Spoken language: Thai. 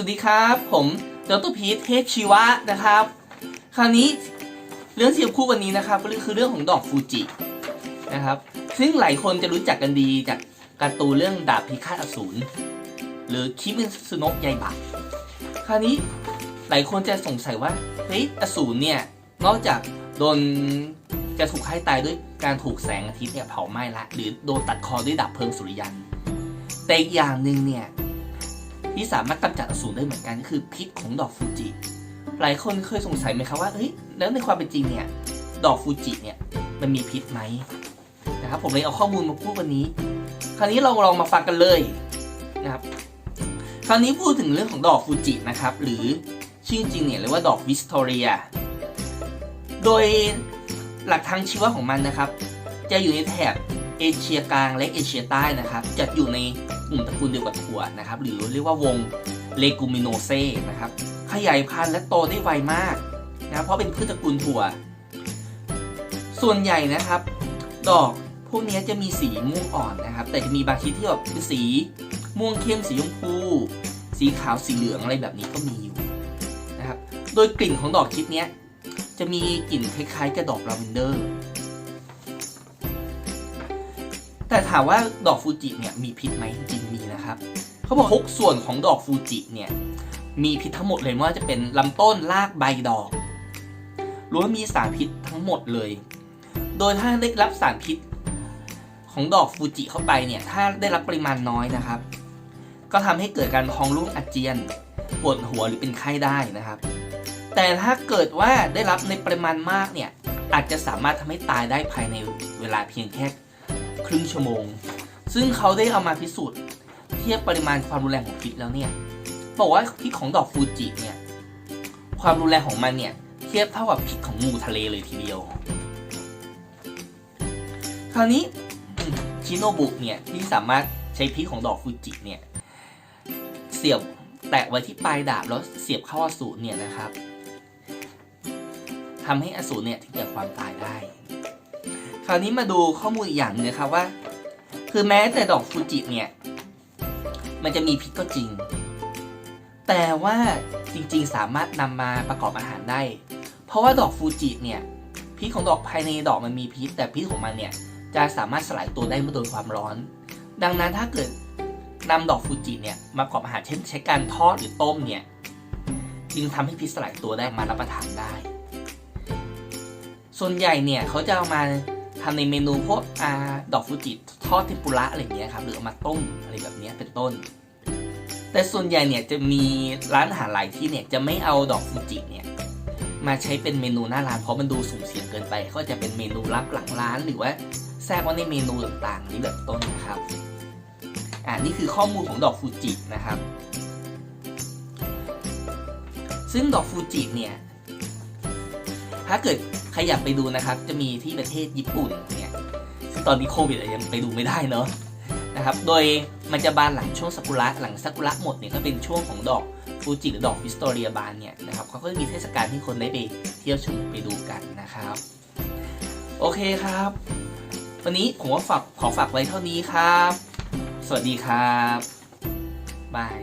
สวัสดีครับ ผมดรพีทเทพชีวะนะครับ คราวนี้เรื่องที่จะพูดวันนี้นะครับก็คือเรื่องของดอกฟูจินะครับ ซึ่งหลายคนจะรู้จักกันดีจากการ์ตูนเรื่องดาบพิฆาตอสูรหรือคิมิสุโนะยายบะคราวนี้หลายคนจะสงสัยว่าเฮ้ยอสูรเนี่ยนอกจากโดนจะถูกให้ตายด้วยการถูกแสงอาทิตย์เนี่ยเผาไหม้ละหรือโดนตัดคอด้วยดาบเพลิงสุริยันแต่อีกอย่างหนึ่งเนี่ย ที่สามารถกำจัดอสูรได้เหมือนกันก็คือพิษของดอกฟูจิ หลายคนเคยสงสัยไหมครับว่าเฮ้ยแล้วในความเป็นจริงเนี่ยดอกฟูจิเนี่ยมันมีพิษไหมนะครับผมเลยเอาข้อมูลมาพูดวันนี้ คราวนี้เราลองมาฟังกันเลยนะครับคราวนี้พูดถึงเรื่องของดอกฟูจินะครับหรือชื่อจริงเนี่ยเรียกว่าดอกวิสตอเรีย โดยหลักทางชีวะของมันนะครับ จะอยู่ในแถบ เอเชียกลางและเอเชียใต้นะครับจะอยู่ในกลุ่มตระกูลเดียวกับถั่วนะครับหรือเรียกว่าวงเลกูมิโนเซนะครับขยายพันธุ์และโตได้ไวมากนะเพราะเป็นพืชตระกูลถั่ว ส่วนใหญ่นะครับ ดอกพวกนี้จะมีสีม่วงอ่อนนะครับ แต่จะมีบางชนิดที่แบบเป็นสีม่วงเข้มสีชมพู สีขาวสีเหลืองอะไรแบบนี้ก็มีอยู่นะครับ โดยกลิ่นของดอกชนิดเนี้ยจะมีกลิ่นคล้ายๆกับดอกลาเวนเดอร์ แต่ถามว่าดอกฟูจิเนี่ยมีพิษไหมจริงมีนะครับเขาบอกทุกส่วนของดอกฟูจิเนี่ยมีพิษทั้งหมดเลยไม่ว่าจะเป็นลำต้นรากใบดอกล้วนมีสารพิษทั้งหมดเลย โดยถ้าได้รับสารพิษของดอกฟูจิเข้าไปเนี่ยถ้าได้รับปริมาณน้อยนะครับ ก็ทำให้เกิดการท้องร่วงอาเจียนปวดหัวหรือเป็นไข้ได้นะครับ แต่ถ้าเกิดว่าได้รับในปริมาณมากเนี่ยอาจจะสามารถทำให้ตายได้ภายในเวลาเพียงแค่ ครึ่งชั่วโมง ซึ่งเขาได้เอามาพิสูจน์เทียบปริมาณความรุนแรงของพิษแล้วเนี่ยบอกว่าพิษของดอกฟูจิเนี่ยความรุนแรงของมันเนี่ยเทียบเท่ากับพิษของงูทะเลเลยทีเดียว คราวนี้ชิโนบุเนี่ยที่สามารถใช้พิษของดอกฟูจิเนี่ยเสียบแตะไว้ที่ปลายดาบแล้วเสียบเข้าอสูรเนี่ยนะครับทำให้อสูรเนี่ยถึงแก่ความตายได้ คราวนี้มาดูข้อมูลอีกอย่างหนึงนะครับว่า คือแม้แต่ดอกฟูจิเนี่ย มันจะมีพิษก็จริง แต่ว่าจริงๆ สามารถนำมาประกอบอาหารได้ เพราะว่าดอกฟูจิเนี่ยพิษของดอกภายในดอกมันมีพิษ แต่พิษของมันเนี่ยจะสามารถสลายตัวได้เมื่อโดนความร้อน ดังนั้นถ้าเกิดนำดอกฟูจิเนี่ยมาประกอบอาหารเช่นใช้การทอดหรือต้มเนี่ยจึงทำให้พิษสลายตัวได้มารับประทานได้ ส่วนใหญ่เนี่ยเขาจะเอามา ทำในเมนูพวกอาดอกฟูจิทอดเทมปุระอะไรอย่างเงี้ยครับหรือเอามาต้มอะไรแบบเนี้ยเป็นต้น แต่ส่วนใหญ่เนี่ยจะมีร้านอาหารหลายที่เนี่ยจะไม่เอาดอกฟูจิเนี่ยมาใช้เป็นเมนูหน้าร้านเพราะมันดูสุ่มเสี่ยงเกินไป ก็จะเป็นเมนูลับหลังร้าน หรือว่าแทรกไว้ในเมนูต่างๆนี้แบบต้นนะครับอ่านี่คือข้อมูลของดอกฟูจินะครับ ซึ่งดอกฟูจิเนี่ยถ้าเกิด รอยากไปดูนะครับ จะมีที่ประเทศญี่ปุ่นเนี่ยซึ่งตอนนี้โควิดยังไปดูไม่ได้เนาะนะครับ โดยมันจะบานหลังช่วงซากุระหลังซากุระหมดเนี่ยก็เป็นช่วงของดอกฟูจิหรือดอกวิสตอเรียบานเนี่ยนะครับเขาก็จะมีเทศกาลที่คนได้ไปเที่ยวชมไปดูกันนะครับ โอเคครับ วันนี้ผมก็ฝากขอฝากไว้เท่านี้ครับ สวัสดีครับบาย